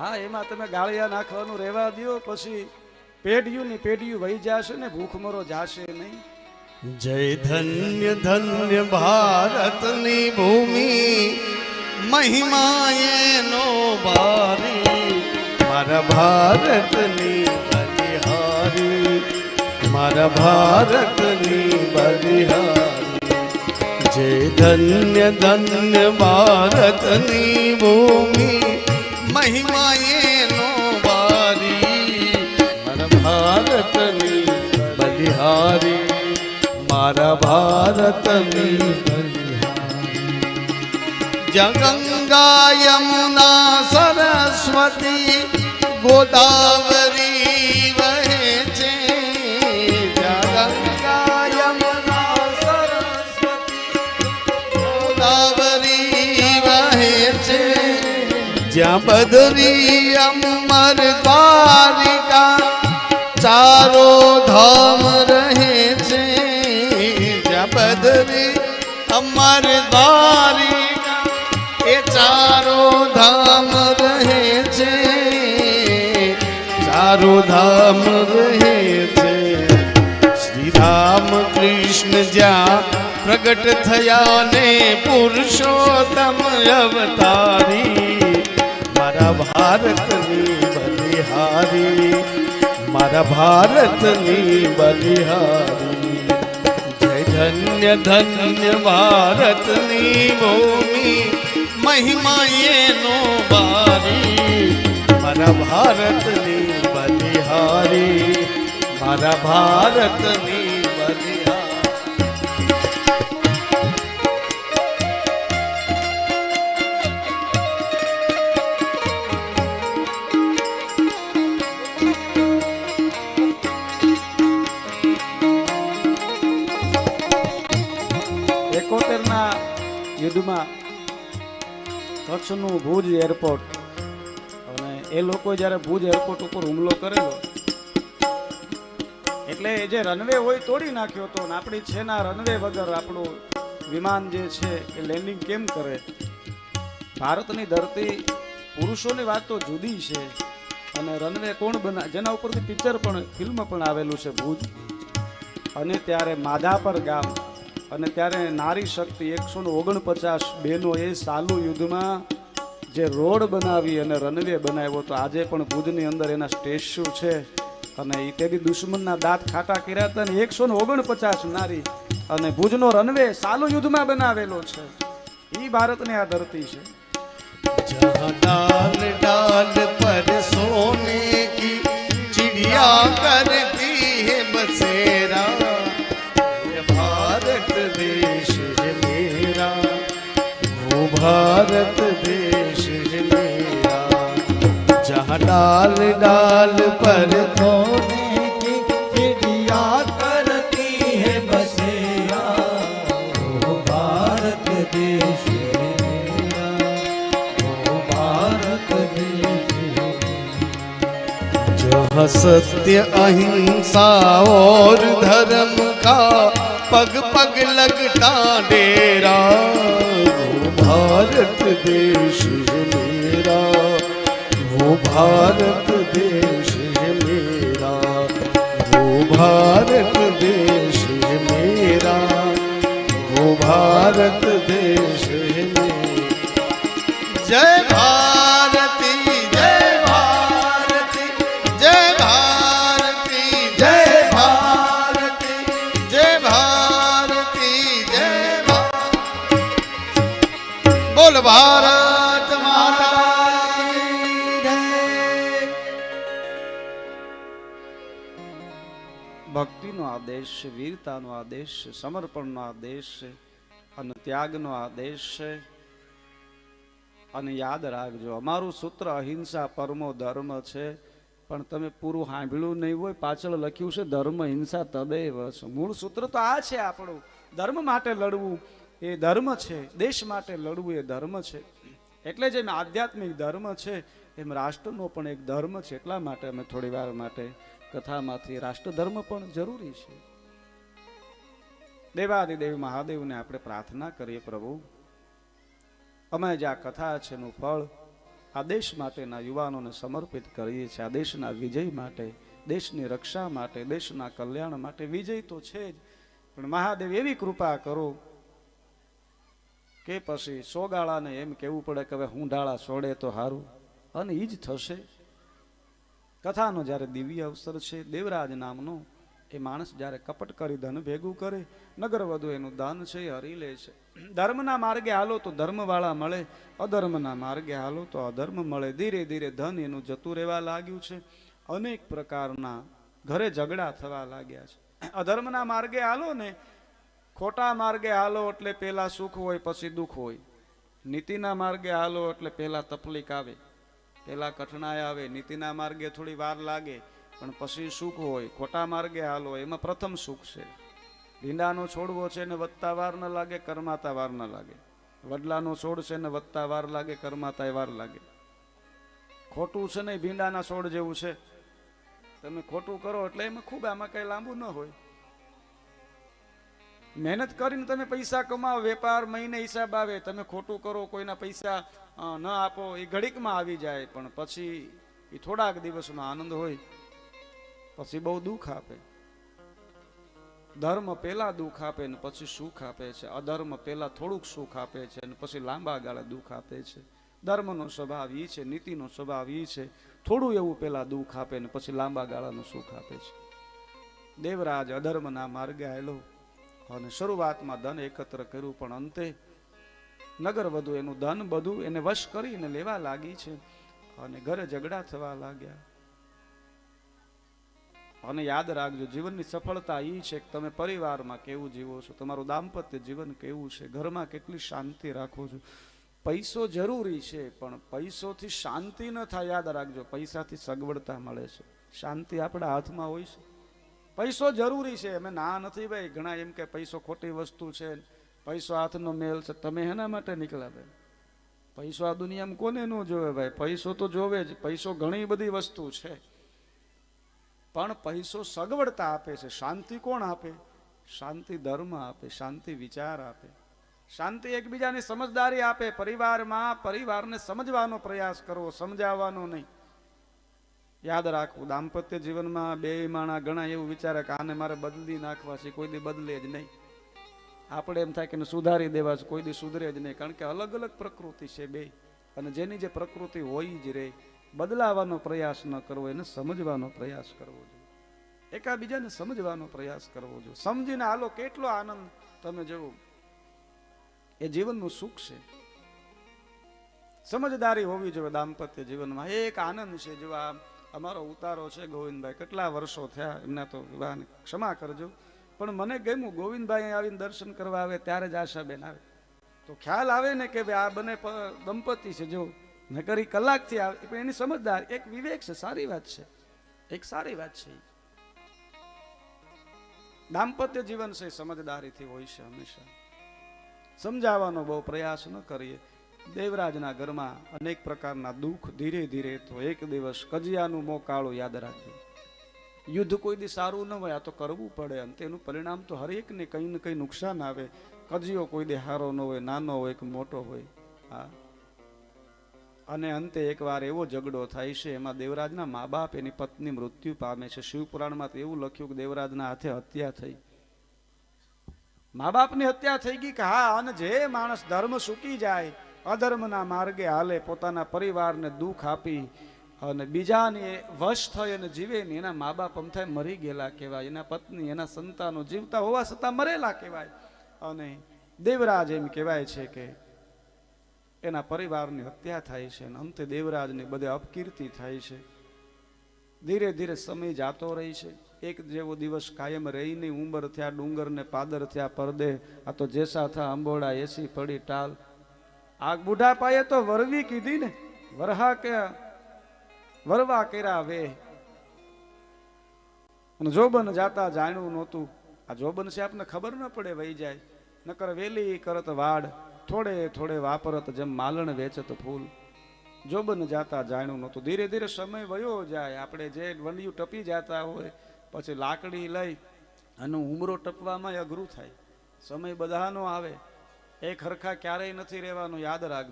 હા, એમાં તમે ગાળિયા નાખવાનું રહેવા દ્યો, પછી પેઢિયું ની પેઢિયું વહી જશે ને ભૂખમરો જાશે નહીં. જય ધન્ય ધન્ય ભારતની ભૂમિ, મહિમા એનો ભારી મારા ભારતની બલિહારી, મારા ભારતની બલિહારી. જય ધન્ય ધન્ય ભારતની ભૂમિ મહિમા એનો વારી મારા ભારતની બલિહારી મારા ભારતની જગંગા યમુના સરસ્વતી ગોદાવરી જ્યાં બદરી અમર દ્વારિકા ચારો ધામ રહે છે. જ્યાં બદરી અમર દ્વારિકા એ ચારો ધામ રહે છે. ચારો ધામ રહે છે. શ્રી રામ કૃષ્ણ જ્યાં પ્રગટ થયા ને પુરુષોત્તમ અવતારી. મારા ભારતની બલિહારી, મારા ભારતની બલિહારી. જય ધન્ય ધન્ય ભારતની ભૂમિ મહિમા એનો બારી. મારા ભારતની બલિહારી, મારા ભારતની યુદ્ધમાં કચ્છનું ભુજ એરપોર્ટ. અને એ લોકો જ્યારે ભુજ એરપોર્ટ ઉપર હુમલો કરેલો, એટલે એ જે રનવે હોય તોડી નાખ્યો હતો ને આપણી છે ના રનવે વગર આપણું વિમાન જે છે એ લેન્ડિંગ કેમ કરે? ભારતની ધરતી પુરુષોની વાત તો જુદી છે, અને રનવે કોણ બના, જેના ઉપરથી પિક્ચર પણ ફિલ્મ પણ આવેલું છે ભુજ. અને ત્યારે માધાપર ગામ અને ત્યારે નારી શક્તિ એકસો ને ઓગણપચાસ બહેનો એ સાલુ યુદ્ધમાં જે રોડ બનાવી અને રનવે બનાવ્યો તો આજે પણ ભુજની અંદર એના સ્ટેચ્યુ છે અને એ તેની દુશ્મનના દાંત ખાટા કર્યા હતા ને એકસો ને ઓગણપચાસ નારી અને ભુજનો રનવે સાલુ યુદ્ધમાં બનાવેલો છે એ ભારતની આ ધરતી છે जहाँ डाल डाल पर सोने की चिड़िया करती है बसेरा वो भारत देश है मेरा जहाँ डाल डाल पर सोने की चिड़िया करती है बसेरा वो भारत देश है मेरा वो भारत देश है जहाँ सत्य अहिंसा और धर्म का पग पग लगता डेरा वो भारत देश है मेरा वो भारत देश આદેશ, વીરતાનો આદેશ, સમર્પણનો આદેશ અને ત્યાગનો આદેશ. અને યાદ રાખજો, અમારું સૂત્ર અહિંસા પરમો ધર્મ છે. પણ તમે પૂરું સાંભળ્યું નહીં હોય, પાછળ લખ્યું છે, ધર્મ હિંસા તદૈવ મૂળ સૂત્ર તો આ છે આપણું. ધર્મ માટે લડવું એ ધર્મ છે, દેશ માટે લડવું એ ધર્મ છે. એટલે જેમ આધ્યાત્મિક ધર્મ છે, એમ રાષ્ટ્રનો પણ એક ધર્મ છે, એટલા માટે અમે થોડી વાર માટે કથામાંથી રાષ્ટ્રધર્મ પણ જરૂરી છે. દેવાદિદેવ મહાદેવને આપણે પ્રાર્થના કરીએ પ્રભુ. અમે જે આ કથા છે એનું ફળ આ દેશ માટેના યુવાનોને સમર્પિત કરીએ છીએ. આ દેશના વિજય માટે, દેશની રક્ષા માટે, દેશના કલ્યાણ માટે વિજય તો છે જ. પણ મહાદેવ એવી કૃપા કરો કે પછી સોગાળાને એમ કહેવું પડે કે હવે હું ડાળા સોડે તો સારું અને એ જ થશે. કથાનો જ્યારે દિવ્ય અવસર છે, દેવરાજ નામનો, એ માણસ જ્યારે કપટ કરી ધન ભેગું કરે નગર વધુ એનું દાન છે એ હરી લે છે. ધર્મના માર્ગે હાલો તો ધર્મવાળા મળે, અધર્મના માર્ગે હાલો તો અધર્મ મળે. ધીરે ધીરે ધન એનું જતું રહેવા લાગ્યું છે. અનેક પ્રકારના ઘરે ઝઘડા થવા લાગ્યા છે. અધર્મના માર્ગે હાલો ને, ખોટા માર્ગે હાલો એટલે પહેલાં સુખ હોય, પછી દુઃખ હોય. નીતિના માર્ગે હાલો એટલે પહેલાં તકલીફ આવે. પેલા કઠણાઈ આવે, નીતિના માર્ગે થોડી વાર લાગે, પણ પછી સુખ હોય, ખોટા માર્ગે હાલો એમાં પ્રથમ સુખ છે. ભીંડાનો છોડવો છે ને વધતા વાર ન લાગે, કરમાતા વાર ન લાગે. વડલાનો છોડ છે ને વધતા વાર લાગે કરમાતા વાર લાગે. ખોટું છે ને ભીંડાના છોડ જેવું છે. તમે ખોટું કરો એટલે એમાં ખૂબ આમાં કંઈ લાંબુ ન હોય. મહેનત કરીને તમે પૈસા કમાવો, વેપાર મહિને હિસાબ આવે, તમે ખોટું કરો, કોઈના પૈસા ન આપો, એ ઘડીકમાં આવી જાય, પણ પછી એ થોડાક દિવસનો આનંદ હોય, પછી બહુ દુઃખ આપે. ધર્મ પહેલા દુઃખ આપે ને પછી સુખ આપે છે. અધર્મ પહેલા થોડુંક સુખ આપે છે અને પછી લાંબા ગાળે દુઃખ આપે છે. ધર્મનો સ્વભાવ એ છે, નીતિનો સ્વભાવ એ છે. થોડું એવું પહેલાં દુઃખ આપે ને પછી લાંબા ગાળાનું સુખ આપે છે. દેવરાજ અધર્મના માર્ગે આવેલો. અને શરૂઆતમાં ધન એકત્ર કર્યું, પણ અંતે નગર વધુ, એનું ધન બધું એને વશ કરીને લેવા લાગી છે અને ઘરે ઝઘડા થવા લાગ્યા. અને યાદ રાખજો, જીવનની સફળતા એ છે કે તમે પરિવારમાં કેવું જીવો છો, તમારું દાંપત્ય જીવન કેવું છે, ઘરમાં કેટલી શાંતિ રાખો છો. પૈસો જરૂરી છે, પણ પૈસોથી શાંતિ ન થાય. યાદ રાખજો, પૈસાથી સગવડતા મળે છે. શાંતિ આપણા હાથમાં હોય છે. પૈસો જરૂરી છે. અમે ના નથી ભાઈ, ઘણા એમ કે પૈસો ખોટી વસ્તુ છે. પૈસો હાથનો મેલ છે. તમે એના માટે નીકળ્યા ભાઈ? પૈસો આ દુનિયામાં કોને ન જોવે ભાઈ? પૈસો તો જોવે જ. પૈસો ઘણી બધી વસ્તુ છે. પણ પૈસો સગવડતા આપે છે. શાંતિ કોણ આપે? શાંતિ ધર્મ આપે, શાંતિ વિચાર આપે. શાંતિ એકબીજાની સમજદારી આપે. પરિવારમાં પરિવારને સમજવાનો પ્રયાસ કરવો, સમજાવવાનો નહીં. યાદ રાખવું, દાંપત્ય જીવનમાં બે માણા ઘણા એવું વિચારે કે આને મારે બદલી નાખવા છે, કોઈ દી બદલે જ નહીં. આપણે એમ થાય કે સુધારી દેવા છે, કોઈ દી સુધરે જ નહીં, કારણ કે અલગ અલગ પ્રકૃતિ છે બે. અને જેની જે પ્રકૃતિ હોય જ રે, બદલાવાનો પ્રયાસ ન કરવો, એને સમજવાનો પ્રયાસ કરવો જોઈએ. એકાબીજાને સમજવાનો પ્રયાસ કરવો જોઈએ. સમજીને આલો કેટલો આનંદ તમે જુઓ. એ જીવનનું સુખ છે. સમજદારી હોવી જોઈએ દાંપત્ય જીવનમાં. એક આનંદ છે જો આ અમારો ઉતારો છે ગોવિંદભાઈ. કેટલા વર્ષો થયા એમના તો વિવાહને. ક્ષમા કરજો. પણ મને ગમ્યું ગોવિંદભાઈ આવીને દર્શન કરવા આવે ત્યારે જ આશાબેન આવે. તો ખ્યાલ આવે ને કે ભાઈ આ બંને દંપતી છે. જો નકર કલાકથી આવે એની સમજદાર એક વિવેક છે, સારી વાત છે. એક સારી વાત છે. દાંપત્ય જીવન છે સમજદારીથી હોય છે હંમેશા. સમજાવવાનો બહુ પ્રયાસ ન કરીએ. દેવરાજના ઘરમાં અનેક પ્રકારના દુઃખ ધીરે ધીરે તો એક દિવસ કજિયાનું મોકાળું યાદ રાખજો યુદ્ધ કોઈ દી સારું ન હોય, આ તો કરવું પડે. અને તેનું પરિણામ તો હરેકને કંઈ ને કંઈ નુકસાન આવે. કજિયો કોઈ દી હારો ન હોય, નાનો હોય કે મોટો હોય. હા. અને અંતે એકવાર એવો ઝઘડો થાય છે, એમાં દેવરાજના મા બાપ એની પત્ની મૃત્યુ પામે છે. શિવપુરાણમાં તો એવું લખ્યું કે દેવરાજના હાથે હત્યા થઈ. મા બાપની હત્યા થઈ ગઈ કે હા, અને જે માણસ ધર્મ સૂકી જાય અધર્મના માર્ગે હાલે, પોતાના પરિવારને દુઃખ આપી અને બીજાને વશ થઈ અને જીવે ને એના મા બાપ અમથાય મરી ગયેલા કહેવાય. એના પત્ની, એના સંતાનો જીવતા હોવા છતાં મરેલા કહેવાય. અને દેવરાજ એમ કહેવાય છે કે એના પરિવારની હત્યા થાય છે અને અંતે દેવરાજને બધે અપકીર્તિ થાય છે. ધીરે ધીરે સમય જાતો રહી છે. એક જેવો દિવસ કાયમ રહી નહીં ઉંબર થયા, ડુંગરને પાદર થયા, પરદે, આ તો જેસા થા અંબોડા એસી પડી ટાલ આ બુઢાપાએ તો વરવી કીધી ને. વરહા કે વરવા કર્યા વે. અને જોબન જાતા જાણ્યું નહોતું. આ જોબન છે આપને ખબર ન પડે વહી જાય. નકર વેલી કરત વાડ, થોડે થોડે વાપરત જેમ માલણ વેચત ફૂલ. જોબન જાતા જાણ્યું નહોતું. ધીરે ધીરે સમય વયો જાય. આપણે જે વંડિયું ટપી જતા હોય, પછી લાકડી લઈ અને ઉમરો ટપવામાં અઘરું થાય. સમય બધાનો આવે. એક હરખા ક્યારેય નથી રહેવાનું યાદ રાખજો.